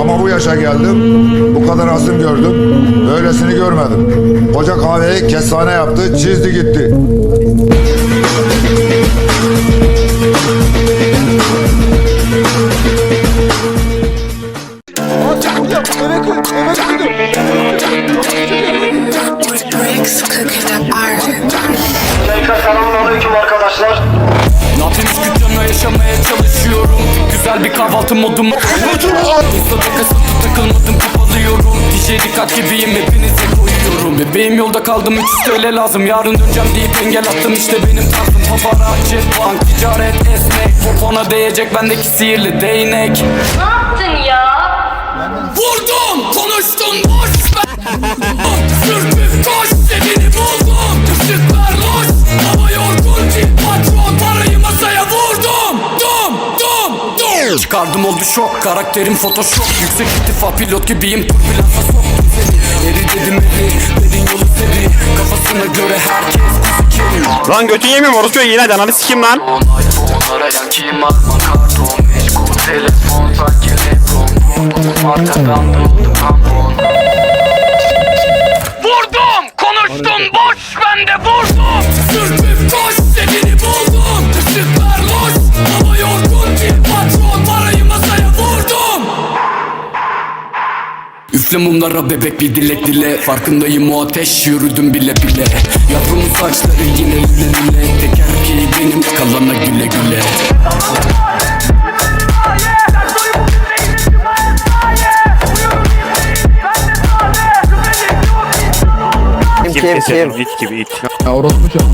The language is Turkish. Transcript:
Ama bu yaşa geldim. Bu kadar azım gördüm. Böylesini görmedim. Koca kahveyi kestane yaptı, çizdi gitti. Art. Tekrar selamünaleyküm arkadaşlar. Ne yapayım Güzel bir kahvaltı modum Insta takası takılmadım kapalıyorum. DJ dikkat gibiyim hepinize koyuyorum. Bebeğim yolda kaldım 300 TL lazım. Yarın döneceğim deyip engel attım. İşte benim tarzım. Paparazzi, bank, ticaret, esnek. Popona değecek bendeki sihirli değnek. Ne yaptın ya? Vurdum konuştun boş ver. Sürtüp dum Çıkardım oldu şok Karakterim photoshop. Yüksek irtifa pilot gibiyim Türbülansa soktum seni. Eri dedim eri Dedin yolu seri. Kafasına göre herkes kuzu Lan götün yemiyorum orospu yine de ananı sikeyim lan. arayan kim atma karton Meşgul telefon sanki Lebron. Arkadan döndüm tampon Vurdum konuştun boş ben de vurdum. Sürtüp koş sevini buldum Üfle mumlara bebek bir dilek dile Farkındayım o ateş yürüdüm bile bile Yavrumun saçları yine lüle lüle Tek erkeği benim kalana güle güle Kim kim kim. İt gibi it. Ya orospu çocuğu.